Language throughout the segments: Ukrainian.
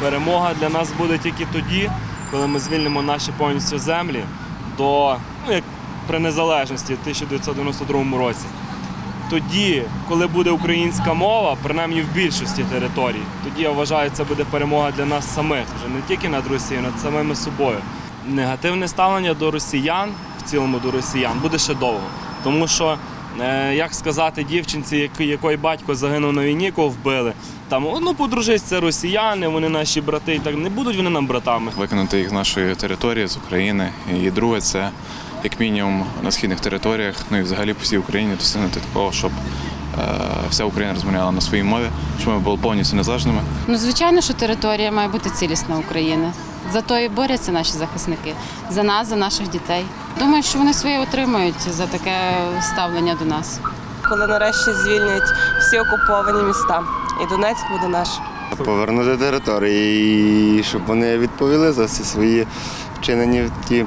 Перемога для нас буде тільки тоді, коли ми звільнимо наші повністю землі до ну, як при незалежності в 1992 році. Тоді, коли буде українська мова, принаймні в більшості територій, тоді я вважаю, це буде перемога для нас самих, вже не тільки над Росією, над самими собою. Негативне ставлення до росіян, в цілому до росіян, буде ще довго. Тому що, як сказати дівчинці, якої батько загинув на війні, кого вбили, там ну подружись, це росіяни, вони наші брати, і так не будуть вони нам братами. виконати їх з нашої території, з України. І друге, це як мінімум на східних територіях, ну і взагалі по всій Україні досягнути такого, щоб е, вся Україна розмовляла на своїй мові, щоб ми були повністю незалежними. Ну, звичайно, що територія має бути цілісна України. За то і борються наші захисники, за нас, за наших дітей. Думаю, що вони своє отримають за таке ставлення до нас. коли нарешті звільнять всі окуповані міста. І Донецьк буде наш. Повернути території, щоб вони відповіли за всі свої вчинені ті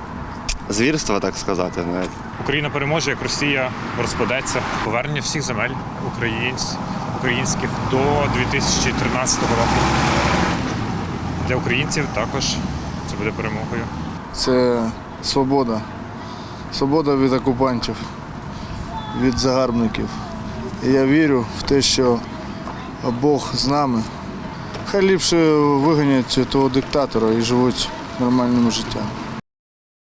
звірства, так сказати. навіть. Україна переможе, як Росія розпадеться. Повернення всіх земель українсь, українських до 2013 року. Для українців також це буде перемогою. це свобода. Свобода від окупантів, від загарбників. І я вірю в те, що Бог з нами. Хай ліпше виганять того диктатора і живуть нормальним життям.